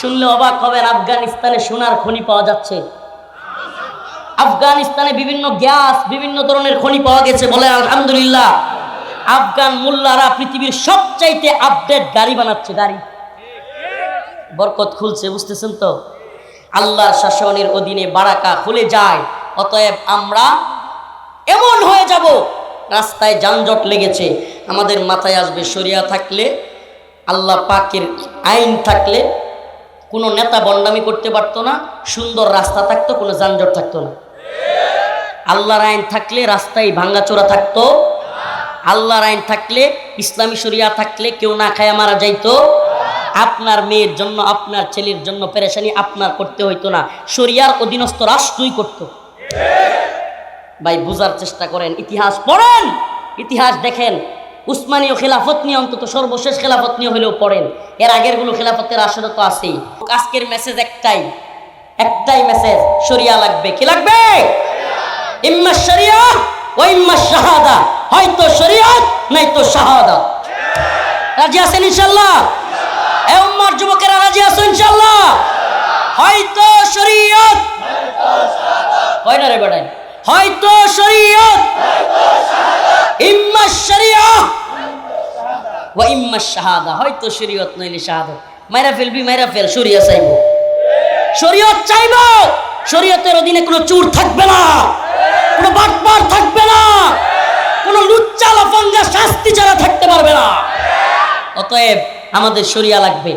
শুনলে অবাক হবেন, আফগানিস্তানে সোনার খনি পাওয়া যাচ্ছে। আফগানিস্তানে বিভিন্ন গ্যাস, বিভিন্ন ধরনের খনি পাওয়া গেছে বলে আলহামদুলিল্লাহ। আফগান মোল্লারা পৃথিবীর সবচাইতে আপডেট গাড়ি বানাচ্ছে, গাড়ি। বরকত খুলছে, বুঝতেছেন তো? আল্লাহর শাসনের অধীনে বারাকা খুলে যায়, অতএব আমরা এমন হয়ে যাব, রাস্তায় যানজট লেগেছে, আমাদের মাথায় আসবে সরিয়া থাকলে, আল্লাহ পাকের আইন থাকলে কোনো নেতা বন্ডামি করতে পারতো না, সুন্দর রাস্তা থাকতো, কোনো যানজট থাকতো না। আল্লাহর আইন থাকলে রাস্তায় ভাঙ্গাচোরা থাকতো, আল্লাহর আইন থাকলে ইসলামী শরিয়া থাকলে কেউ না খায়া মারা যাইতো, আপনার মেয়ের জন্য, আপনার ছেলের জন্য পেরেশানি আপনার করতে হইতো না, শরিয়ার অধীনস্থ রাষ্ট্রই করতো। ভাই, বুঝার চেষ্টা করেন, ইতিহাস পড়েন, ইতিহাস দেখেন উসমানীয় খেলাফত নিয়ে অন্তত সর্বশেষ খেলাফত নিয়ে হলেও পড়েন। এর আগেরগুলো খেলাফতের আসলে তো আছেই। আজকের মেসেজ একটাই। একটাই মেসেজ শরিয়া লাগবে। কি লাগবে? ইম্মা ও ইম্মা শাহাদা। হয়তো শরিয়ত নয়তো শাহাদা। রাজি আছেন ইনশাল্লাহ এ উম্মার যুবকেরা রাজি আছো ইনশাল্লাহ হয়তো শরীয়ত। কয় না রে হয়তো শরীয়ত। ওয়া ইম্মা শাহাদা, হয়তো শরীয়ত নইলে শাহাদত। মাইরা ফেলবি, মাইরা ফেল শরিয়া চাইব। শরীয়ত চাইব, শরীয়তের অধীনে কোনো চুর থাকবে না, কোনো বাটপার থাকবে না, কোনো লুচ্চা লাফাঙ্গা শাস্তি ছাড়া থাকতে পারবে না। অতএব আমাদের শরিয়া লাগবে।